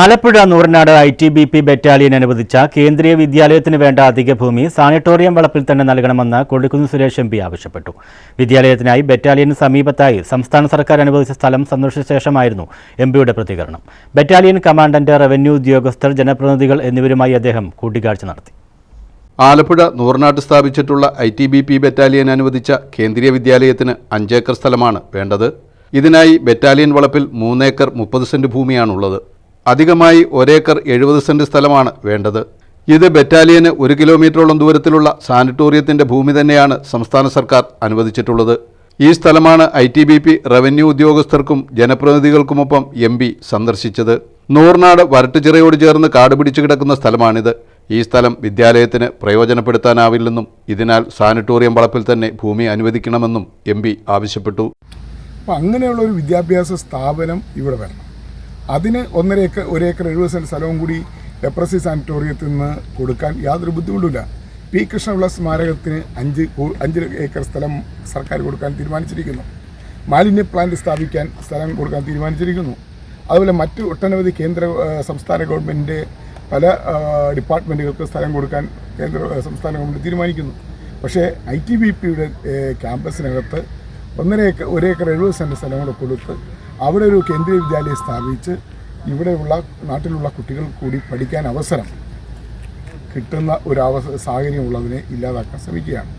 Alappuzha Nooranad I T B P battalion അനുവദിച്ച കേന്ദ്രീയ വിദ്യാലയത്തിന് വേണ്ട അധിക ഭൂമി സാനിറ്റോറിയം വളപ്പിൽ തന്നെ നൽകണമെന്ന് കൊടിക്കുന്ന് സുരേഷ് എം പി ആവശ്യപ്പെട്ടു. വിദ്യാലയത്തിനായി ബറ്റാലിയന് സമീപത്തായി സംസ്ഥാന സർക്കാർ അനുവദിച്ച സ്ഥലം സന്ദർശിച്ച ശേഷമായിരുന്നു എം പിയുടെ പ്രതികരണം. ബറ്റാലിയൻ കമാൻഡന്റ് റവന്യൂ ഉദ്യോഗസ്ഥർ ജനപ്രതിനിധികൾ എന്നിവരുമായി അദ്ദേഹം കൂടിക്കാഴ്ച നടത്തി. ആലപ്പുഴ നൂറിനാട്ട് സ്ഥാപിച്ചിട്ടുള്ള I T B P battalion അനുവദിച്ച കേന്ദ്രീയ വിദ്യാലയത്തിന് അഞ്ചേക്കർ സ്ഥലമാണ് വേണ്ടത്. ഇതിനായി ബറ്റാലിയൻ വളപ്പിൽ മൂന്നേക്കർ മുപ്പത് സെന്റ് ഭൂമിയാണുള്ളത്. അധികമായി ഒരേക്കർ എഴുപത് സെന്റ് സ്ഥലമാണ് വേണ്ടത്. ഇത് ബറ്റാലിയന് ഒരു കിലോമീറ്ററോളം ദൂരത്തിലുള്ള സാനിറ്റോറിയത്തിന്റെ ഭൂമി തന്നെയാണ് സംസ്ഥാന സർക്കാർ അനുവദിച്ചിട്ടുള്ളത്. ഈ സ്ഥലമാണ് I T B P revenue ഉദ്യോഗസ്ഥർക്കും ജനപ്രതിനിധികൾക്കുമൊപ്പം എം പി സന്ദർശിച്ചത്. നൂർനാട് വരട്ടുചിറയോട് ചേർന്ന് കാട് പിടിച്ചു കിടക്കുന്ന സ്ഥലമാണിത്. ഈ സ്ഥലം വിദ്യാലയത്തിന് പ്രയോജനപ്പെടുത്താനാവില്ലെന്നും ഇതിനാൽ സാനിറ്റോറിയം വളപ്പിൽ തന്നെ ഭൂമി അനുവദിക്കണമെന്നും എം ആവശ്യപ്പെട്ടു. അങ്ങനെയുള്ള ഒരു വിദ്യാഭ്യാസ സ്ഥാപനം ഇവിടെ വരണം. അതിന് ഒന്നര ഏക്കർ ഒരു ഏക്കർ എഴുപത് സെന്റ് സ്ഥലവും കൂടി ലെപ്രസി സാനിറ്റോറിയത്തിൽ നിന്ന് കൊടുക്കാൻ യാതൊരു ബുദ്ധിമുട്ടില്ല പി. കൃഷ്ണപിള്ള സ്മാരകത്തിന് അഞ്ച് അഞ്ച് ഏക്കർ സ്ഥലം സർക്കാർ കൊടുക്കാൻ തീരുമാനിച്ചിരിക്കുന്നു. മാലിന്യ പ്ലാന്റ് സ്ഥാപിക്കാൻ സ്ഥലം കൊടുക്കാൻ തീരുമാനിച്ചിരിക്കുന്നു. അതുപോലെ മറ്റ് ഒട്ടനവധി കേന്ദ്ര സംസ്ഥാന ഗവൺമെന്റിന്റെ പല ഡിപ്പാർട്ട്മെന്റുകൾക്ക് സ്ഥലം കൊടുക്കാൻ കേന്ദ്ര സംസ്ഥാന ഗവൺമെന്റ് തീരുമാനിക്കുന്നു. പക്ഷേ ഐ ടി ബി പിയുടെ ക്യാമ്പസിനകത്ത് ഒന്നര ഏക്കർ ഒരു ഏക്കർ എഴുപത് സെന്റ് സ്ഥലം കൂടെ കൊടുത്ത് അവിടെ ഒരു കേന്ദ്രീയ വിദ്യാലയം സ്ഥാപിച്ച് ഇവിടെയുള്ള നാട്ടിലുള്ള കുട്ടികൾ കൂടി പഠിക്കാൻ അവസരം കിട്ടുന്ന ഒരു അവസ സാഹചര്യം ഉള്ളതിനെ ഇല്ലാതാക്കാൻ ശ്രമിക്കുകയാണ്.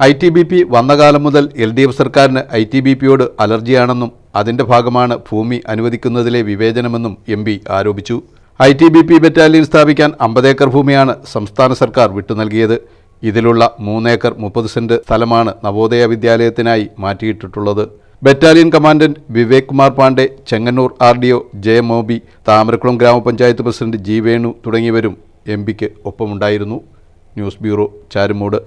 ഐ ടി ബി പി വന്ന കാലം മുതൽ എൽ ഡി എഫ് സർക്കാരിന് ഐ ടി ബി പിയോട് അലർജിയാണെന്നും അതിന്റെ ഭാഗമാണ് ഭൂമി അനുവദിക്കുന്നതിലെ വിവേചനമെന്നും എം പി ആരോപിച്ചു. I T B P battalion സ്ഥാപിക്കാൻ അമ്പത് ഏക്കർ ഭൂമിയാണ് സംസ്ഥാന സർക്കാർ വിട്ടു നൽകിയത് ഇതിലുള്ള മൂന്നേക്കർ മുപ്പത് സെന്റ് സ്ഥലമാണ് നവോദയ വിദ്യാലയത്തിനായി മാറ്റിയിട്ടിട്ടുള്ളത് battalion commandant Vivek Kumar Pandey Chengannur R D O J Mobi Thamarakulam ഗ്രാമപഞ്ചായത്ത് പ്രസിഡന്റ് ജി വേണു തുടങ്ങിയവരും എം പിക്ക് ഒപ്പമുണ്ടായിരുന്നു. News bureau Charummoodu.